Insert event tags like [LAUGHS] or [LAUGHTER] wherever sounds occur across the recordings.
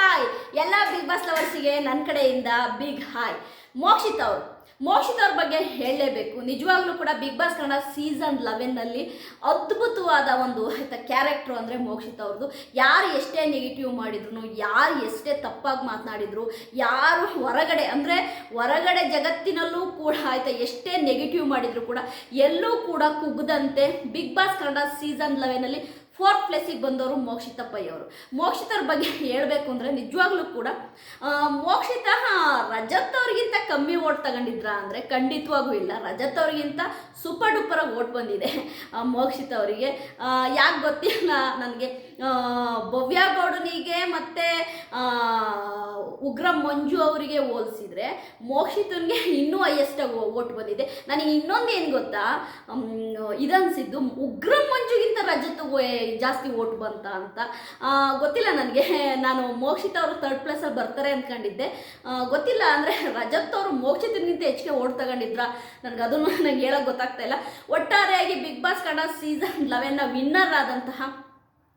Hi. ಎಲ್ಲ big boss ಲವರ್ಸಿಗೆ ನನ್ನ ಕಡೆಯಿಂದ ಬಿಗ್ ಹಾಯ್ ಮೋಕ್ಷಿತ್ ಅವರು. ಮೋಕ್ಷಿತ್ ಅವ್ರ ಬಗ್ಗೆ ಹೇಳಲೇಬೇಕು. ನಿಜವಾಗ್ಲೂ ಕೂಡ ಬಿಗ್ ಬಾಸ್ ಕನ್ನಡ ಸೀಸನ್ ಲೆವೆನ್ನಲ್ಲಿ ಅದ್ಭುತವಾದ ಒಂದು ಆಯ್ತಾ ಕ್ಯಾರೆಕ್ಟ್ರು ಅಂದರೆ ಮೋಕ್ಷಿತ್ ಅವ್ರದ್ದು ಯಾರು ಎಷ್ಟೇ ನೆಗೆಟಿವ್ ಮಾಡಿದ್ರು ಯಾರು ಎಷ್ಟೇ ತಪ್ಪಾಗಿ ಮಾತನಾಡಿದ್ರು, ಯಾರು ಹೊರಗಡೆ ಅಂದರೆ ಹೊರಗಡೆ ಜಗತ್ತಿನಲ್ಲೂ ಕೂಡ ಆಯ್ತಾ ಎಷ್ಟೇ ನೆಗೆಟಿವ್ ಮಾಡಿದ್ರು ಕೂಡ ಎಲ್ಲೂ ಕೂಡ ಕುಗ್ಗದಂತೆ ಬಿಗ್ ಬಾಸ್ ಕನ್ನಡ ಸೀಸನ್ ಲೆವೆನಲ್ಲಿ ಫೋರ್ತ್ ಪ್ಲೇಸಿಗೆ ಬಂದವರು ಮೋಕ್ಷಿತಪ್ಪಯ್ಯವರು. ಮೋಕ್ಷಿತರ ಬಗ್ಗೆ ಹೇಳಬೇಕು ಅಂದರೆ ನಿಜವಾಗ್ಲೂ ಕೂಡ ಮೋಕ್ಷಿತ ರಜತ್ ಅವ್ರಿಗಿಂತ ಕಮ್ಮಿ ಓಟ್ ತಗೊಂಡಿದ್ರ ಅಂದರೆ ಖಂಡಿತವಾಗೂ ಇಲ್ಲ. ರಜತ್ ಅವ್ರಿಗಿಂತ ಸೂಪರ್ ಡೂಪರ್ ಓಟ್ ಬಂದಿದೆ ಮೋಕ್ಷಿತ ಅವರಿಗೆ. ಯಾಕೆ ಗೊತ್ತಿಲ್ಲ ನನಗೆ. ಭವ್ಯ ಗೌಡನಿಗೆ ಮತ್ತು ಉಗ್ರ ಮಂಜು ಅವರಿಗೆ ಹೋಲಿಸಿದ್ರೆ ಮೋಕ್ಷಿತನಿಗೆ ಇನ್ನೂ ಹೈಯೆಸ್ಟ್ ಓಟ್ ಬಂದಿದೆ. ನನಗೆ ಇನ್ನೊಂದು ಏನು ಗೊತ್ತಾ? ಇದನ್ಸಿದ್ದು ಉಗ್ರ ಮಂಜುಗಿಂತ ರಜತ್ ಜಾಸ್ತಿ ಓಟ್ ಬಂತ ಅಂತ. ಗೊತ್ತಿಲ್ಲ ನನಗೆ. ನಾನು ಮೋಕ್ಷಿತ್ ಅವರು ತರ್ಡ್ ಪ್ಲೇಸಲ್ಲಿ ಬರ್ತಾರೆ ಅಂದ್ಕೊಂಡಿದ್ದೆ ಗೊತ್ತಿಲ್ಲ ಅಂದರೆ ರಜತ್ ಅವರು ಮೋಕ್ಷಿತನಿಗಿಂತ ಹೆಚ್ಚಿಗೆ ಓಟ್ ತಗೊಂಡಿದ್ರ? ನನಗೆ ಅದನ್ನು [LAUGHS] ನನಗೆ ಹೇಳೋಕೆ ಗೊತ್ತಾಗ್ತಾ ಇಲ್ಲ. ಒಟ್ಟಾರೆಯಾಗಿ ಬಿಗ್ ಬಾಸ್ ಕನ್ನಡ ಸೀಸನ್ ಲೆವೆನ್ನ ವಿನ್ನರ್ ಆದಂತಹ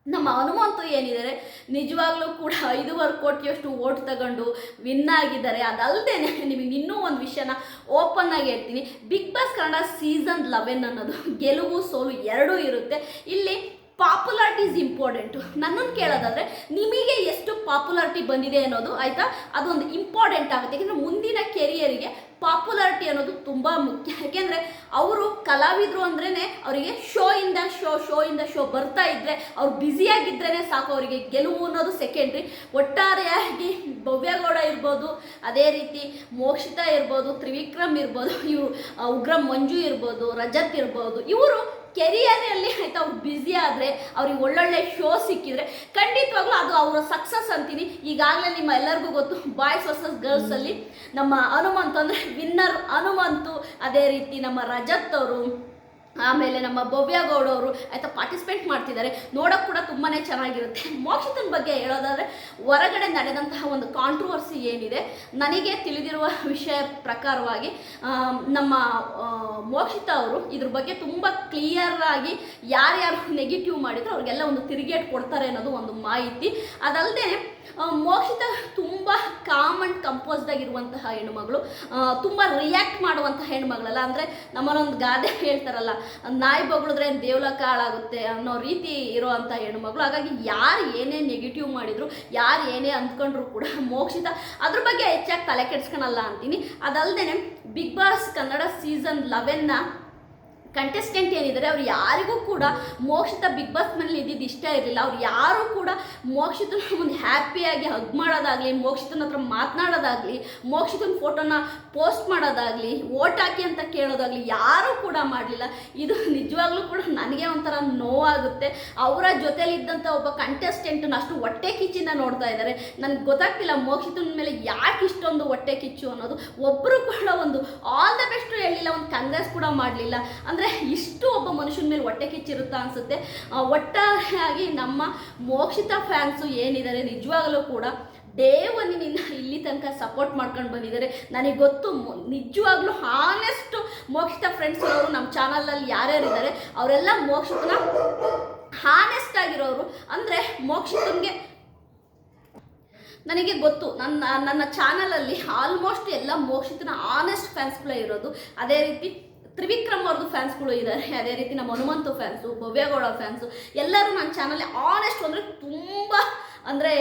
ನಮ್ಮ ಅನುಮಂತು ಏನಿದ್ದಾರೆ? ನಿಜವಾಗ್ಲೂ ಕೂಡ ಐದೂವರೆ ಕೋಟಿಯಷ್ಟು ಓಟ್ ತಗೊಂಡು ವಿನ್ ಆಗಿದ್ದಾರೆ. ಅದಲ್ಲದೆ ನಿಮಗೆ ಇನ್ನೂ ಒಂದು ವಿಷಯನ ಓಪನ್ ಆಗಿ ಹೇಳ್ತೀನಿ. Big Boss Kannada season eleven ಅನ್ನೋದು ಗೆಲುವು ಸೋಲು ಎರಡೂ ಇರುತ್ತೆ. ಇಲ್ಲಿ ಪಾಪ್ಯುಲಾರಿಟಿ ಇಸ್ ಇಂಪಾರ್ಟೆಂಟು ನನ್ನನ್ನು ಕೇಳೋದಾದರೆ, ನಿಮಗೆ ಎಷ್ಟು ಪಾಪ್ಯುಲಾರಿಟಿ ಬಂದಿದೆ ಅನ್ನೋದು, ಆಯಿತಾ? ಅದೊಂದು ಇಂಪಾರ್ಟೆಂಟ್ ಆಗುತ್ತೆ. ಯಾಕೆಂದರೆ ಮುಂದಿನ ಕೆರಿಯರಿಗೆ ಪಾಪ್ಯುಲಾರಿಟಿ ಅನ್ನೋದು ತುಂಬ ಮುಖ್ಯ. ಯಾಕೆಂದರೆ ಅವರು ಕಲಾವಿದರು ಅಂದ್ರೇ ಅವರಿಗೆ ಶೋ ಇಂದ ಶೋ ಶೋ ಇಂದ ಶೋ ಬರ್ತಾ ಇದ್ದರೆ ಅವ್ರು ಬ್ಯುಸಿಯಾಗಿದ್ರೇ ಸಾಕು ಅವರಿಗೆ ಗೆಲುವು ಅನ್ನೋದು ಸೆಕೆಂಡ್ರಿ ಒಟ್ಟಾರೆಯಾಗಿ ಭವ್ಯಗೌಡ ಇರ್ಬೋದು, ಅದೇ ರೀತಿ ಮೋಕ್ಷಿತ ಇರ್ಬೋದು, ತ್ರಿವಿಕ್ರಮ್ ಇರ್ಬೋದು, ಇವರು ಉಗ್ರ ಮಂಜು ಇರ್ಬೋದು, ರಜತ್ ಇರ್ಬೋದು, ಇವರು ಕೆರಿಯರಲ್ಲಿ ಆಯ್ತಾ, ಅವ್ರು ಬ್ಯುಸಿ ಆದರೆ, ಅವ್ರಿಗೆ ಒಳ್ಳೊಳ್ಳೆ ಶೋ ಸಿಕ್ಕಿದ್ರೆ ಖಂಡಿತವಾಗ್ಲೂ ಅದು ಅವರ ಸಕ್ಸಸ್ ಅಂತೀನಿ. ಈಗಾಗಲೇ ನಿಮ್ಮ ಎಲ್ಲರಿಗೂ ಗೊತ್ತು ಬಾಯ್ಸ್ ವರ್ಸಸ್ ಗರ್ಲ್ಸಲ್ಲಿ ನಮ್ಮ ಹನುಮಂತು ಅಂದರೆ ವಿನ್ನರ್ ಹನುಮಂತು. ಅದೇ ರೀತಿ ನಮ್ಮ ರಜತ್ ಅವರು. ಆಮೇಲೆ ನಮ್ಮ ಭವ್ಯ ಗೌಡ ಅವರು ಆಯ್ತಾ ಪಾರ್ಟಿಸಿಪೇಟ್ ಮಾಡ್ತಿದ್ದಾರೆ. ನೋಡೋಕೆ ಕೂಡ ತುಂಬಾ ಚೆನ್ನಾಗಿರುತ್ತೆ. ಮೋಕ್ಷಿತನ ಬಗ್ಗೆ ಹೇಳೋದಾದರೆ, ಹೊರಗಡೆ ನಡೆದಂತಹ ಒಂದು ಕಾಂಟ್ರವರ್ಸಿ ಏನಿದೆ, ನನಗೆ ತಿಳಿದಿರುವ ವಿಷಯ ಪ್ರಕಾರವಾಗಿ ನಮ್ಮ ಮೋಕ್ಷಿತ ಅವರು ಇದ್ರ ಬಗ್ಗೆ ತುಂಬ ಕ್ಲಿಯರ್ ಆಗಿ ಯಾರ್ಯಾರು ನೆಗೆಟಿವ್ ಮಾಡಿದ್ರು, ಅವ್ರಿಗೆಲ್ಲ ಒಂದು ತಿರುಗೇಟ್ ಕೊಡ್ತಾರೆ ಅನ್ನೋದು ಒಂದು ಮಾಹಿತಿ. ಅದಲ್ಲದೆ ಮೋಕ್ಷಿತ ತುಂಬ ಕಾಮ್ ಆ್ಯಂಡ್ ಕಂಪೋಸ್ಡ್ ಆಗಿರುವಂತಹ ಹೆಣ್ಮಗಳು ತುಂಬ ರಿಯಾಕ್ಟ್ ಮಾಡುವಂತಹ ಹೆಣ್ಮಗಳಲ್ಲ ಅಂದರೆ ನಮ್ಮಲ್ಲೊಂದು ಗಾದೆ [LAUGHS] ಹೇಳ್ತಾರಲ್ಲ, ನಾಯಿ ಬಗಳಿದ್ರೆ ದೇವ್ಲಕ ಕಾಳಾಗುತ್ತೆ ಅನ್ನೋ ರೀತಿ ಇರುವಂಥ ಹೆಣ್ಮಗಳು ಹಾಗಾಗಿ ಯಾರು ಏನೇ ನೆಗೆಟಿವ್ ಮಾಡಿದ್ರು, ಯಾರು ಏನೇ ಅಂದ್ಕೊಂಡ್ರು ಕೂಡ [LAUGHS] ಮೋಕ್ಷಿತ. ಅದ್ರ ಬಗ್ಗೆ ಹೆಚ್ಚಾಗಿ ತಲೆ ಕೆಡ್ಸ್ಕೊಳಲ್ಲ ಅಂತೀನಿ. ಅದಲ್ಲದೆ ಬಿಗ್ ಬಾಸ್ ಕನ್ನಡ ಸೀಸನ್ ಲೆವೆನ್ನ ಕಂಟೆಸ್ಟೆಂಟ್ ಏನಿದ್ದಾರೆ, ಅವ್ರು ಯಾರಿಗೂ ಕೂಡ ಮೋಕ್ಷಿತ ಬಿಗ್ ಬಾಸ್ ಮನೇಲಿ ಇದ್ದಿದ್ದು ಇಷ್ಟ ಇರಲಿಲ್ಲ. ಅವ್ರು ಯಾರೂ ಕೂಡ ಮೋಕ್ಷಿತನ ಒಂದು ಹ್ಯಾಪಿಯಾಗಿ ಹಗ್ ಮಾಡೋದಾಗಲಿ, ಮೋಕ್ಷಿತನ ಹತ್ರ ಮಾತನಾಡೋದಾಗಲಿ, ಮೋಕ್ಷಿತನ ಫೋಟೋನ ಪೋಸ್ಟ್ ಮಾಡೋದಾಗಲಿ ಓಟ್ ಹಾಕಿ ಅಂತ ಕೇಳೋದಾಗಲಿ ಯಾರೂ ಕೂಡ ಮಾಡಲಿಲ್ಲ. ಇದು ನಿಜವಾಗ್ಲೂ ಕೂಡ ನನಗೆ ಒಂಥರ ನೋವಾಗುತ್ತೆ. ಅವರ ಜೊತೆಲಿದ್ದಂಥ ಒಬ್ಬ ಕಂಟೆಸ್ಟೆಂಟನ್ನು ಅಷ್ಟು ಹೊಟ್ಟೆ ಕಿಚ್ಚಿಂದ ನೋಡ್ತಾ ಇದ್ದಾರೆ. ನನಗೆ ಗೊತ್ತಾಗ್ತಿಲ್ಲ ಮೋಕ್ಷಿತನ ಮೇಲೆ ಯಾಕೆ ಇಷ್ಟೊಂದು ಹೊಟ್ಟೆ ಕಿಚ್ಚು ಅನ್ನೋದು. ಒಬ್ಬರು ಕೂಡ ಒಂದು ಆಲ್ ದ ಬೆಸ್ಟ್ ಹೇಳಿಲ್ಲ ಒಂದು ಕಂಗ್ರೆಸ್ ಕೂಡ ಮಾಡಲಿಲ್ಲ. ಅಂದರೆ ಇಷ್ಟು ಒಬ್ಬ ಮನುಷ್ಯನ ಮೇಲೆ ಹೊಟ್ಟೆ ಕಿಚ್ಚಿರುತ್ತಾ ಅನಿಸುತ್ತೆ. ಒಟ್ಟಾರೆಯಾಗಿ ನಮ್ಮ ಮೋಕ್ಷಿತ ಫ್ಯಾನ್ಸು ಏನಿದ್ದಾರೆ ನಿಜವಾಗಲೂ ಕೂಡ ಡೇ ಒನ್ನಿನಿಂದ ಇಲ್ಲಿ ತನಕ ಸಪೋರ್ಟ್ ಮಾಡ್ಕೊಂಡು ಬಂದಿದ್ದಾರೆ. ನನಗೆ ಗೊತ್ತು ನಿಜವಾಗ್ಲೂ ಹಾನೆಸ್ಟ್ ಮೋಕ್ಷಿತ ಫ್ರೆಂಡ್ಸ್ ಅವರು ನಮ್ಮ ಚಾನಲಲ್ಲಿ ಯಾರ್ಯಾರಿದ್ದಾರೆ, ಅವರೆಲ್ಲ ಮೋಕ್ಷಿತನ ಹಾನೆಸ್ಟ್ ಆಗಿರೋರು. ಅಂದರೆ ಮೋಕ್ಷಿತನಿಗೆ ನನಗೆ ಗೊತ್ತು, ನನ್ನ ನನ್ನ ಚಾನಲಲ್ಲಿ ಆಲ್ಮೋಸ್ಟ್ ಎಲ್ಲ ಮೋಕ್ಷಿತನ ಆನೆಸ್ಟ್ ಫ್ಯಾನ್ಸ್ಗಳೇ ಇರೋದು. ಅದೇ ರೀತಿ ತ್ರಿವಿಕ್ರಮ್ ಅವ್ರದ್ದು ಫ್ಯಾನ್ಸ್ಗಳು ಇದ್ದಾರೆ ಅದೇ ರೀತಿ ನಮ್ಮ ಹನುಮಂತು ಫ್ಯಾನ್ಸು ಭವ್ಯಗೌಡ ಫ್ಯಾನ್ಸು ಎಲ್ಲರೂ ನನ್ನ ಚಾನಲ್ಲಿ ಆನೆಸ್ಟ್ ಅಂದರೆ ತುಂಬ ಅಂದರೆ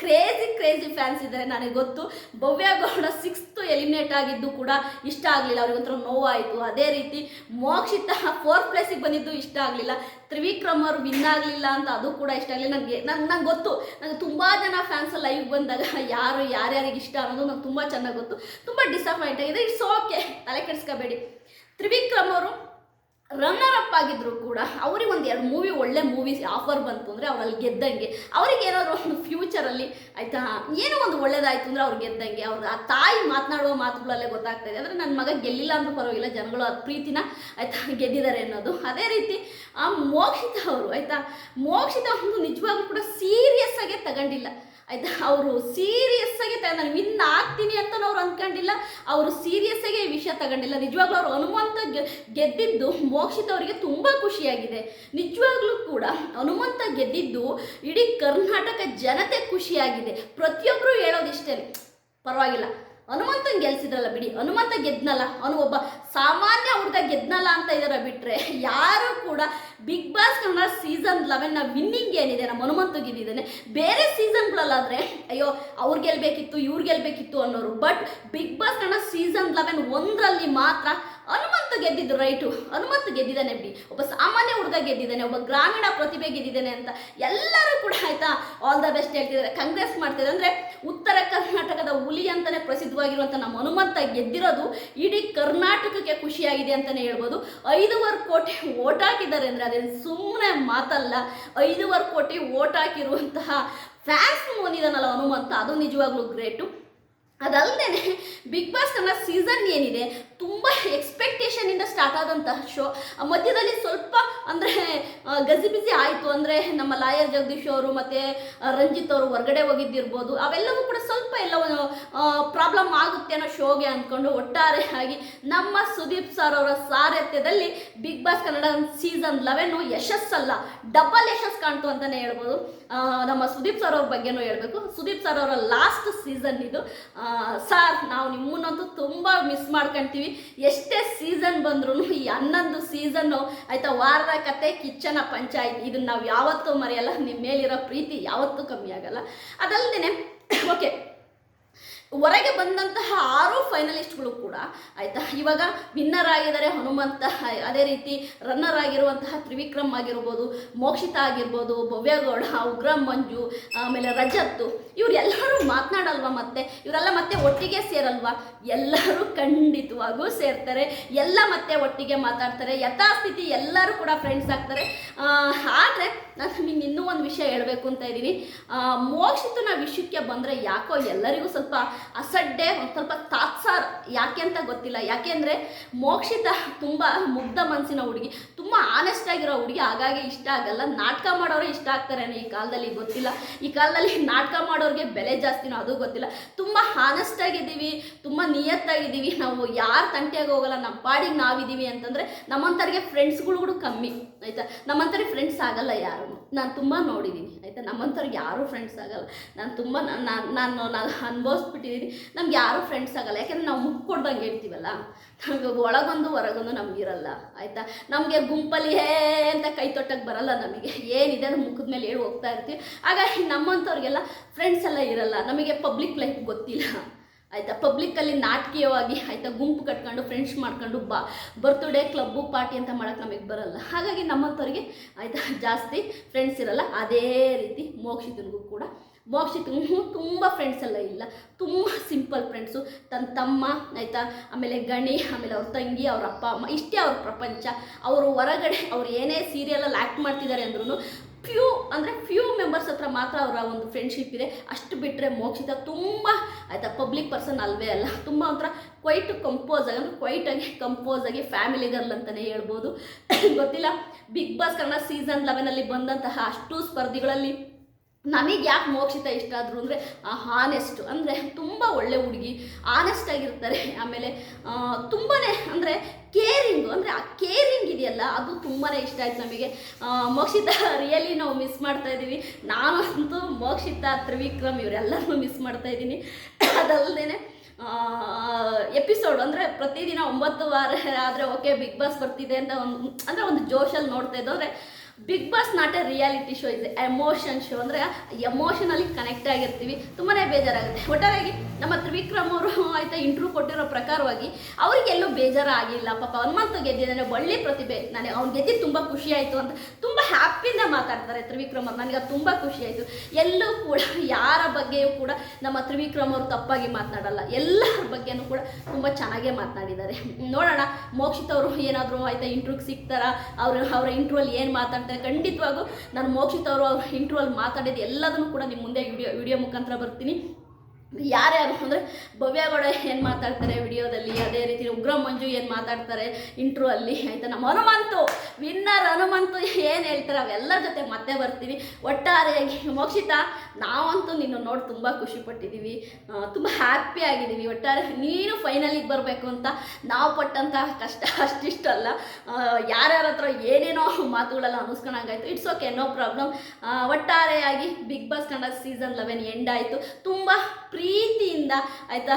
ಕ್ರೇಜಿ ಕ್ರೇಜಿ ಫ್ಯಾನ್ಸ್ ಇದ್ದಾರೆ ನನಗೆ ಗೊತ್ತು. ಭವ್ಯಗೌಡ ಸಿಕ್ಸ್ತ್ ಎಲಿಮಿನೇಟ್ ಆಗಿದ್ದು ಕೂಡ ಇಷ್ಟ ಆಗಲಿಲ್ಲ. ಅವ್ರಿಗೆ ಒಂಥರ ನೋವಾಯಿತು. ಅದೇ ರೀತಿ ಮೋಕ್ಷಿತ ಫೋರ್ತ್ ಪ್ಲೇಸಿಗೆ ಬಂದಿದ್ದು ಇಷ್ಟ ಆಗಲಿಲ್ಲ. ತ್ರಿವಿಕ್ರಮ್ ಅವರು ವಿನ್ ಆಗಲಿಲ್ಲ ಅಂತ ಅದು ಕೂಡ ಇಷ್ಟ ಆಗಲಿಲ್ಲ. ನನಗೆ ನಂಗೆ ನಂಗೆ ಗೊತ್ತು. ನನಗೆ ತುಂಬ ಜನ ಫ್ಯಾನ್ಸ್ ಲೈವ್ ಬಂದಾಗ ಯಾರು, ಯಾರ್ಯಾರಿಗೆ ಇಷ್ಟ ಅನ್ನೋದು ನಂಗೆ ತುಂಬ ಚೆನ್ನಾಗಿ ಗೊತ್ತು. ತುಂಬ ಡಿಸಪಾಯಿಂಟ್ ಆಗಿದೆ. ಇಟ್ಸ್ ಓಕೆ ತಲೆ ಕೆಡಿಸ್ಕೋಬೇಡಿ. ತ್ರಿವಿಕ್ರಮ್ ಅವರು ರನ್ನರ್ ಅಪ್ ಆಗಿದ್ರು ಕೂಡ. ಅವ್ರಿಗೆ ಒಂದು ಎರಡು ಮೂವಿ ಒಳ್ಳೆ ಮೂವೀಸ್ ಆಫರ್ ಬಂತು ಅಂದರೆ ಅವ್ರಲ್ಲಿ ಗೆದ್ದಂಗೆ. ಅವ್ರಿಗೆ ಏನಾದರೂ ಒಂದು ಫ್ಯೂಚರಲ್ಲಿ ಆಯಿತಾ? ಏನೋ ಒಂದು ಒಳ್ಳೇದಾಯ್ತು ಅಂದರೆ ಅವ್ರು ಗೆದ್ದಂಗೆ. ಅವ್ರ ಆ ತಾಯಿ ಮಾತನಾಡುವ ಮಾತುಗಳಲ್ಲೇ ಗೊತ್ತಾಗ್ತಾ ಇದೆ. ಅಂದರೆ ನನ್ನ ಮಗ ಗೆಲ್ಲಿಲ್ಲ ಅಂದ್ರೂ ಪರವಾಗಿಲ್ಲ, ಜನಗಳು ಆ ಪ್ರೀತಿನ, ಆಯಿತಾ, ಗೆದ್ದಿದ್ದಾರೆ ಅನ್ನೋದು. ಅದೇ ರೀತಿ, ಆ ಮೋಕ್ಷಿತ ಅವರು, ಆಯಿತಾ? ಮೋಕ್ಷಿತ ಒಂದು ನಿಜವಾಗ್ಲೂ ಕೂಡ ಸೀರಿಯಸ್ ಆಗಿ ತಗೊಂಡಿಲ್ಲ. ಆಯ್ತಾ? ಅವರು ಸೀರಿಯಸ್ ಆಗಿ ನಾನು ವಿನ್ ಆಗ್ತೀನಿ ಅಂತ ಅವ್ರು ಅಂದ್ಕೊಂಡಿಲ್ಲ ಅವರು ಸೀರಿಯಸ್ ಆಗಿ ಈ ವಿಷಯ ತಗೊಂಡಿಲ್ಲ. ನಿಜವಾಗ್ಲೂ ಅವ್ರು ಹನುಮಂತ ಗೆದ್ದಿದ್ದು ಮೋಕ್ಷಿತ ಅವರಿಗೆ ತುಂಬ ಖುಷಿಯಾಗಿದೆ. ನಿಜವಾಗ್ಲೂ ಕೂಡ ಹನುಮಂತ ಗೆದ್ದಿದ್ದು ಇಡೀ ಕರ್ನಾಟಕ ಜನತೆ ಖುಷಿಯಾಗಿದೆ. ಪ್ರತಿಯೊಬ್ಬರು ಹೇಳೋದಿಷ್ಟೇ. ಪರವಾಗಿಲ್ಲ. ಹನುಮಂತನ್ ಗೆಲ್ಸಿದ್ರಲ್ಲ ಬಿಡಿ. ಹನುಮಂತ ಗೆದ್ನಲ್ಲ. ಅವನು ಒಬ್ಬ ಸಾಮಾನ್ಯ ಹುಡುಗ ಗೆದ್ನಲ್ಲ ಅಂತ ಇದರ ಬಿಟ್ರೆ ಯಾರು ಕೂಡ ಬಿಗ್ ಬಾಸ್ ಕನ್ನಡ ಸೀಸನ್ ಲೆವೆನ್ನ ವಿನ್ನಿಂಗ್ ಏನಿದೆ, ನಮ್ಮ ಹನುಮಂತ ಗೆದ್ದಿದ್ದಾನೆ. ಬೇರೆ ಸೀಸನ್ಗಳಲ್ಲಾದ್ರೆ ಅಯ್ಯೋ, ಅವ್ರು ಗೆಲ್ಬೇಕಿತ್ತು, ಇವ್ರು ಗೆಲ್ಬೇಕಿತ್ತು ಅನ್ನೋರು. But Big Boss Kannada season eleven ಒಂದರಲ್ಲಿ ಮಾತ್ರ ಹನುಮಂತ ಗೆದ್ದಿದ್ದು ರೈಟು. ಹನುಮಂತ ಗೆದ್ದಿದ್ದಾನೆ ಬಿಡಿ. ಒಬ್ಬ ಸಾಮಾನ್ಯ ಹುಡುಗ ಗೆದ್ದಿದ್ದಾನೆ, ಒಬ್ಬ ಗ್ರಾಮೀಣ ಪ್ರತಿಭೆ ಗೆದ್ದಿದ್ದಾನೆ ಅಂತ ಎಲ್ಲರೂ ಕೂಡ ಆಯ್ತಾ ಆಲ್ ದ ಬೆಸ್ಟ್ ಹೇಳ್ತಿದ್ದಾರೆ. ಕಾಂಗ್ರೆಸ್ ಮಾಡ್ತಿದ್ದಾರೆ. ಅಂದ್ರೆ ಉತ್ತರ ಕರ್ನಾಟಕದ ಹುಲಿ ಅಂತಾನೆ ಪ್ರಸಿದ್ಧವಾಗಿರುವಂತ ನಮ್ಮ ಹನುಮಂತ ಗೆದ್ದಿರೋದು ಇಡೀ ಕರ್ನಾಟಕಕ್ಕೆ ಖುಷಿಯಾಗಿದೆ ಅಂತಾನೆ ಹೇಳ್ಬೋದು. ಐದುವರೆ ಕೋಟಿ ಓಟ್ ಹಾಕಿದ್ದಾರೆ ಅಂದ್ರೆ ಅದೇನು ಸುಮ್ಮನೆ ಮಾತಲ್ಲ, ಐದೂವರೆ ಕೋಟಿ ಓಟ್ ಹಾಕಿರುವಂತಹ ಫ್ಯಾನ್ಸ್ ಹೊಂದಿದಾನಲ್ಲ ಹನುಮಂತ, ಅದು ನಿಜವಾಗ್ಲೂ ಗ್ರೇಟು ಅದಲ್ಲದೆ ಬಿಗ್ ಬಾಸ್ ಕನ್ನಡ ಸೀಸನ್ ಏನಿದೆ, ತುಂಬ ಎಕ್ಸ್ಪೆಕ್ಟೇಷನಿಂದ ಸ್ಟಾರ್ಟ್ ಆದಂತಹ ಶೋ ಮಧ್ಯದಲ್ಲಿ ಸ್ವಲ್ಪ ಅಂದರೆ ಗಜಿಬಿಜಿ ಆಯಿತು ಅಂದರೆ ನಮ್ಮ ಲಾಯರ್ ಜಗದೀಶ್ ಅವರು ಮತ್ತು ರಂಜಿತ್ ಅವರು ಹೊರಗಡೆ ಹೋಗಿದ್ದಿರ್ಬೋದು. ಅವೆಲ್ಲವೂ ಕೂಡ ಸ್ವಲ್ಪ ಎಲ್ಲವೂ ಪ್ರಾಬ್ಲಮ್ ಆಗುತ್ತೆ ಅನ್ನೋ ಶೋಗೆ ಅಂದ್ಕೊಂಡು ಒಟ್ಟಾರೆಯಾಗಿ ನಮ್ಮ ಸುದೀಪ್ ಸರ್ ಅವರ ಸಾರಥ್ಯದಲ್ಲಿ ಬಿಗ್ ಬಾಸ್ ಕನ್ನಡ ಸೀಸನ್ ಲೆವೆನ್ನು ಯಶಸ್ಸಲ್ಲ. ಡಬಲ್ ಯಶಸ್ ಕಾಣ್ತು ಅಂತಲೇ ಹೇಳ್ಬೋದು. ನಮ್ಮ ಸುದೀಪ್ ಸರ್ ಅವ್ರ ಬಗ್ಗೆನೂ ಹೇಳಬೇಕು. ಸುದೀಪ್ ಸರ್ ಅವರ ಲಾಸ್ಟ್ ಸೀಸನ್ ಇದು. ಸರ್ ನಾವು ನಿಮ್ಮನ್ನಂತೂ ತುಂಬ ಮಿಸ್ ಮಾಡ್ಕೊಂತೀವಿ. ಎಷ್ಟೇ ಸೀಸನ್ ಬಂದ್ರೂ ಈ ಹನ್ನೊಂದು ಸೀಸನ್ನು ಆಯ್ತಾ ವಾರದ ಕತೆ ಕಿಚ್ಚನ ಪಂಚಾಯತ್. ಇದನ್ನ ನಾವು ಯಾವತ್ತೂ ಮರೆಯಲ್ಲ. ನಿಮ್ಮ ಮೇಲಿರೋ ಪ್ರೀತಿ ಯಾವತ್ತೂ ಕಮ್ಮಿ ಆಗಲ್ಲ. ಅದಲ್ಲದೆ ಹೊರಗೆ ಬಂದಂತಹ ಆರು ಫೈನಲಿಸ್ಟ್ಗಳು ಕೂಡ, ಆಯಿತಾ? ಇವಾಗ ವಿನ್ನರ್ ಆಗಿದ್ದಾರೆ ಹನುಮಂತ, ಅದೇ ರೀತಿ ರನ್ನರ್ ಆಗಿರುವಂತಹ ತ್ರಿವಿಕ್ರಮ್ ಆಗಿರ್ಬೋದು, ಮೋಕ್ಷಿತ ಆಗಿರ್ಬೋದು, ಭವ್ಯಗೌಡ, ಉಗ್ರಂ ಮಂಜು, ಆಮೇಲೆ ರಜತ್ತು, ಇವರೆಲ್ಲರೂ ಮಾತನಾಡಲ್ವಾ ಮತ್ತೆ? ಇವರೆಲ್ಲ ಮತ್ತೆ ಒಟ್ಟಿಗೆ ಸೇರಲ್ವಾ? ಎಲ್ಲರೂ ಖಂಡಿತವಾಗೂ ಸೇರ್ತಾರೆ. ಎಲ್ಲ ಮತ್ತೆ ಒಟ್ಟಿಗೆ ಮಾತಾಡ್ತಾರೆ. ಯಥಾಸ್ಥಿತಿ ಎಲ್ಲರೂ ಕೂಡ ಫ್ರೆಂಡ್ಸ್ ಆಗ್ತಾರೆ. ಆದರೆ ನಾನು ನಿಮ್ಗೆ ಇನ್ನೂ ಒಂದು ವಿಷಯ ಹೇಳಬೇಕು ಅಂತ ಇದ್ದೀನಿ. ಮೋಕ್ಷಿತನ ವಿಷಯಕ್ಕೆ ಬಂದರೆ ಯಾಕೋ ಎಲ್ಲರಿಗೂ ಸ್ವಲ್ಪ ಅಸಡ್ಡೆ ಒಂದು ಸ್ವಲ್ಪ ತಾತ್ಸಾರ. ಯಾಕೆ ಅಂತ ಗೊತ್ತಿಲ್ಲ. ಯಾಕೆಂದರೆ ಮೋಕ್ಷಿತ ತುಂಬ ಮುಗ್ಧ ಮನಸ್ಸಿನ ಹುಡುಗಿ. ತುಂಬ ಆನೆಸ್ಟ್ ಆಗಿರೋ ಹುಡುಗಿ ಹಾಗಾಗಿ ಇಷ್ಟ ಆಗಲ್ಲ. ನಾಟಕ ಮಾಡೋರು ಇಷ್ಟ ಆಗ್ತಾರೆ ಈ ಕಾಲದಲ್ಲಿ ಗೊತ್ತಿಲ್ಲ. ಈ ಕಾಲದಲ್ಲಿ ನಾಟಕ ಮಾಡೋರಿಗೆ ಬೆಲೆ ಜಾಸ್ತಿನೋ ಅದು ಗೊತ್ತಿಲ್ಲ. ತುಂಬ ಹಾನೆಸ್ಟ್ ಆಗಿದ್ದೀವಿ, ತುಂಬ ನಿಯತ್ತಾಗಿದ್ದೀವಿ. ನಾವು ಯಾರು ತಂಟೆಗೆ ಹೋಗಲ್ಲ ನಮ್ಮ ಪಾಡಿಗೆ ನಾವಿದ್ದೀವಿ ಅಂತಂದರೆ ನಮ್ಮಂಥವ್ರಿಗೆ ಫ್ರೆಂಡ್ಸ್ಗಳು ಕೂಡ ಕಮ್ಮಿ, ಆಯಿತಾ? ನಮ್ಮಂಥವ್ರಿಗೆ ಫ್ರೆಂಡ್ಸ್ ಆಗಲ್ಲ ಯಾರು? ನಾನು ತುಂಬ ನೋಡಿದ್ದೀನಿ ಆಯಿತಾ? ನಮ್ಮಂಥವ್ರಿಗೆ ಯಾರೂ ಫ್ರೆಂಡ್ಸ್ ಆಗಲ್ಲ. ನಾನು ತುಂಬ ನಾನು ನಾನು ನಾನು ಅನ್ಭವಿಸ್ಬಿಟ್ಟಿದ್ದೀನಿ ನಮ್ಗೆ ಯಾರೂ ಫ್ರೆಂಡ್ಸ್ ಆಗಲ್ಲ. ಯಾಕೆಂದರೆ ನಾವು ಮುಖ ಕೊಡ್ದಂಗೆ ಹೇಳ್ತೀವಲ್ಲ ನಮ್ಗೆ ಒಳಗೊಂದು ಹೊರಗೊಂದು ನಮಗಿರಲ್ಲ ಆಯಿತಾ? ನಮಗೆ ಗುಂಪಲ್ಲಿ ಹೇ ಅಂತ ಕೈ ತೊಟ್ಟಕ್ಕೆ ಬರಲ್ಲ ನಮಗೆ. ಏನಿದೆ ಅದು ಮುಖದ ಮೇಲೆ ಹೇಳಿ ಹೋಗ್ತಾ ಇರ್ತೀವಿ. ಹಾಗಾಗಿ ನಮ್ಮಂಥವ್ರಿಗೆಲ್ಲ ಫ್ರೆಂಡ್ಸ್ ಎಲ್ಲ ಇರಲ್ಲ. ನಮಗೆ ಪಬ್ಲಿಕ್ ಲೈಫ್ ಗೊತ್ತಿಲ್ಲ. ಆಯಿತಾ? ಪಬ್ಲಿಕ್ಕಲ್ಲಿ ನಾಟಕೀಯವಾಗಿ, ಆಯಿತಾ, ಗುಂಪು ಕಟ್ಕೊಂಡು ಫ್ರೆಂಡ್ಸ್ ಮಾಡ್ಕೊಂಡು ಬಾ. ಬರ್ತ್ಡೇ ಕ್ಲಬ್ಬು ಪಾರ್ಟಿ ಅಂತ ಮಾಡೋಕ್ಕೆ ನಮಗೆ ಬರಲ್ಲ. ಹಾಗಾಗಿ ನಮ್ಮಂಥವ್ರಿಗೆ, ಆಯಿತಾ, ಜಾಸ್ತಿ ಫ್ರೆಂಡ್ಸ್ ಇರಲ್ಲ. ಅದೇ ರೀತಿ ಮೋಕ್ಷಿತನಿಗೂ ಕೂಡ ಮೋಕ್ಷಿತನಿಗೂ ತುಂಬ ಫ್ರೆಂಡ್ಸ್ ಎಲ್ಲ ಇಲ್ಲ. ತುಂಬ ಸಿಂಪಲ್ ಫ್ರೆಂಡ್ಸು ತನ್ನ ತಮ್ಮ, ಆಯಿತಾ? ಆಮೇಲೆ ಗಣಿ, ಆಮೇಲೆ ಅವ್ರ ತಂಗಿ, ಅವ್ರ ಅಪ್ಪ, ಅಮ್ಮ, ಇಷ್ಟೇ ಅವ್ರ ಪ್ರಪಂಚ. ಅವರು ಹೊರಗಡೆ, ಅವ್ರು ಏನೇ ಸೀರಿಯಲಲ್ಲಿ ಆ್ಯಕ್ಟ್ ಮಾಡ್ತಿದ್ದಾರೆ ಅಂದ್ರೂ ಫ್ಯೂ ಅಂದರೆ ಫ್ಯೂ ಮೆಂಬರ್ಸ್ ಹತ್ರ ಮಾತ್ರ ಅವರ ಒಂದು ಫ್ರೆಂಡ್ಶಿಪ್ ಇದೆ. ಅಷ್ಟು ಬಿಟ್ಟರೆ ಮೋಕ್ಷಿತ ತುಂಬ, ಆಯಿತಾ? ಪಬ್ಲಿಕ್ ಪರ್ಸನ್ ಅಲ್ವೇ ಅಲ್ಲ. ತುಂಬ ಒಂಥರ ಕ್ವೈಟ್ ಕಂಪೋಸ್ ಆಗಿ, ಅಂದರೆ ಕ್ವೈಟಾಗಿ ಕಂಪೋಸ್ ಆಗಿ ಫ್ಯಾಮಿಲಿ ಗರ್ಲ್ ಅಂತಲೇ ಹೇಳ್ಬೋದು. [COUGHS] ಗೊತ್ತಿಲ್ಲ? ಬಿಗ್ ಬಾಸ್ ಕನ್ನಡ ಸೀಸನ್ ಲೆವೆನಲ್ಲಿ ಬಂದಂತಹ ಅಷ್ಟು ಸ್ಪರ್ಧಿಗಳಲ್ಲಿ ನಮಗೆ ಯಾಕೆ ಮೋಕ್ಷಿತ ಇಷ್ಟ ಆದರು ಅಂದರೆ ಹಾನೆಸ್ಟು ಅಂದರೆ ತುಂಬ ಒಳ್ಳೆ ಹುಡುಗಿ ಆನೆಸ್ಟ್ ಆಗಿರ್ತಾರೆ. ಆಮೇಲೆ ತುಂಬಾ ಅಂದರೆ ಕೇರಿಂಗು ಅಂದರೆ ಆ ಕೇರಿಂಗ್ ಇದೆಯಲ್ಲ, ಅದು ತುಂಬಾ ಇಷ್ಟ ಆಯ್ತು ನಮಗೆ. ಮೋಕ್ಷಿತ ರಿಯಲಿ ನಾವು ಮಿಸ್ ಮಾಡ್ತಾ ಇದ್ದೀವಿ ನಾನಂತೂ ಮೋಕ್ಷಿತ ತ್ರಿವಿಕ್ರಮ್ ಇವರೆಲ್ಲರನ್ನೂ ಮಿಸ್ ಮಾಡ್ತಾ ಇದ್ದೀನಿ ಅದಲ್ಲದೆ ಎಪಿಸೋಡ್ ಅಂದರೆ ಪ್ರತಿದಿನ ಒಂಬತ್ತು ವಾರ ಆದರೆ ಓಕೆ ಬಿಗ್ ಬಾಸ್ ಬರ್ತಿದೆ ಅಂತ ಒಂದು, ಅಂದರೆ ಒಂದು ಜೋಶಲ್ಲಿ ನೋಡ್ತಾ ಇದ್ದು ಅಂದರೆ Big Boss not a reality show ಇದೆ ಎಮೋಷನ್ ಶೋ ಅಂದರೆ ಎಮೋಷನಲಿ ಕನೆಕ್ಟ್ ಆಗಿರ್ತೀವಿ. ತುಂಬಾ ಬೇಜಾರಾಗುತ್ತೆ. ಒಟ್ಟಾರೆಯಾಗಿ ನಮ್ಮ ತ್ರಿವಿಕ್ರಮ್ ಅವರು ಆಯ್ತಾ ಇಂಟ್ರ್ಯೂ ಕೊಟ್ಟಿರೋ ಪ್ರಕಾರವಾಗಿ ಅವರಿಗೆಲ್ಲೂ ಬೇಜಾರಾಗಿಲ್ಲ. ಪಾಪ ಹನುಮಂತ ಗೆದ್ದಿದ್ದಾನೆ ಒಳ್ಳೆ ಪ್ರತಿಭೆ. ನನಗೆ ಅವ್ನು ಗೆದ್ದಿ ತುಂಬ ಖುಷಿ ಆಯಿತು ಅಂತ ತುಂಬ ಹ್ಯಾಪಿಯಿಂದ ಮಾತಾಡ್ತಾರೆ ತ್ರಿವಿಕ್ರಮ್ ನನಗೆ ಅದು ತುಂಬ ಖುಷಿ ಆಯಿತು. ಎಲ್ಲೂ ಕೂಡ ಯಾರ ಬಗ್ಗೆಯೂ ಕೂಡ ನಮ್ಮ ತ್ರಿವಿಕ್ರಮ್ ಅವರು ತಪ್ಪಾಗಿ ಮಾತನಾಡಲ್ಲ. ಎಲ್ಲರ ಬಗ್ಗೆನೂ ಕೂಡ ತುಂಬ ಚೆನ್ನಾಗೇ ಮಾತನಾಡಿದ್ದಾರೆ. ನೋಡೋಣ, ಮೋಕ್ಷಿತ್ ಅವರು ಏನಾದರೂ ಆಯ್ತಾ ಇಂಟ್ರೂಗೆ ಸಿಗ್ತಾರಾ? ಅವರು, ಅವರ ಅಲ್ಲಿ ಏನು ಮಾತಾಡ್ತಾರೆ ಖಂಡಿತವಾಗೂ ನಾನು ಮೋಕ್ಷಿತ್ ಅವರು ಇಂಟ್ರ್ಯೂವಲ್ಲಿ ಮಾತಾಡಿದ್ದು ಎಲ್ಲದನ್ನು ಕೂಡ ನಿಮ್ಮ ಮುಂದೆ ವಿಡಿಯೋ ವಿಡಿಯೋ ಮುಖಾಂತರ ಬರ್ತೀನಿ. ಯಾರ್ಯಾರು ಅಂದರೆ ಭವ್ಯಗೌಡ ಏನು ಮಾತಾಡ್ತಾರೆ ವಿಡಿಯೋದಲ್ಲಿ, ಅದೇ ರೀತಿ ಉಗ್ರ ಮಂಜು ಏನು ಮಾತಾಡ್ತಾರೆ ಇಂಟ್ರೂ ಅಲ್ಲಿ, ಆಯಿತಾ? ನಮ್ಮ ಹನುಮಂತು ವಿನ್ನರ್ ಹನುಮಂತು ಏನು ಹೇಳ್ತಾರೆ ಅವೆಲ್ಲರ ಜೊತೆ ಮತ್ತೆ ಬರ್ತೀವಿ. ಒಟ್ಟಾರೆಯಾಗಿ ಮೋಕ್ಷಿತ, ನಾವಂತೂ ನಿನ್ನ ನೋಡಿ ತುಂಬ ಖುಷಿಪಟ್ಟಿದ್ದೀವಿ ತುಂಬ ಹ್ಯಾಪಿ ಆಗಿದ್ದೀವಿ ಒಟ್ಟಾರೆ ನೀನು ಫೈನಲಿಗೆ ಬರಬೇಕು ಅಂತ ನಾವು ಪಟ್ಟಂಥ ಕಷ್ಟ ಅಷ್ಟಿಷ್ಟಲ್ಲ. ಯಾರ್ಯಾರ ಹತ್ರ ಏನೇನೋ ಮಾತುಗಳೆಲ್ಲ ಅನಿಸ್ಕೊಂಡಂಗಾಯ್ತು. ಇಟ್ಸ್ ಓಕೆ ನೋ ಪ್ರಾಬ್ಲಮ್ ಒಟ್ಟಾರೆಯಾಗಿ Big Boss Kannada season eleven end ಆಯಿತು. ತುಂಬ ಪ್ರೀತಿಯಿಂದ ಆಯಿತಾ,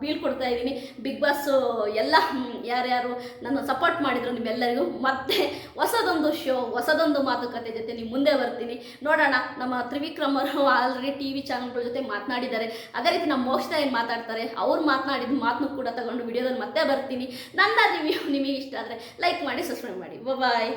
ಬೀಳ್ಕೊಡ್ತಾ ಇದ್ದೀನಿ. ಬಿಗ್ ಬಾಸು ಎಲ್ಲ ಯಾರ್ಯಾರು ನನ್ನ ಸಪೋರ್ಟ್ ಮಾಡಿದ್ರು ನಿಮ್ಮೆಲ್ಲರಿಗೂ, ಮತ್ತೆ ಹೊಸದೊಂದು ಶೋ ಹೊಸದೊಂದು ಮಾತುಕತೆ ಜೊತೆ ನೀವು ಮುಂದೆ ಬರ್ತೀನಿ. ನೋಡೋಣ, ನಮ್ಮ ತ್ರಿವಿಕ್ರಮ್ ಅವರು ಆಲ್ರೆಡಿ ಟಿ ವಿ ಚಾನಲ್ಗಳ ಜೊತೆ ಮಾತನಾಡಿದ್ದಾರೆ. ಅದೇ ರೀತಿ ನಮ್ಮ ಮೋಕ್ಷ ಏನು ಮಾತಾಡ್ತಾರೆ. ಅವ್ರು ಮಾತನಾಡಿದ ಮಾತನ್ನು ಕೂಡ ತಗೊಂಡು ವಿಡಿಯೋದಲ್ಲಿ ಮತ್ತೆ ಬರ್ತೀನಿ. ನನ್ನ ರಿವ್ಯೂ ನಿಮಗೆ ಇಷ್ಟ ಆದರೆ ಲೈಕ್ ಮಾಡಿ ಸಬ್ಸ್ಕ್ರೈಬ್ ಮಾಡಿ. ಬಾಯ್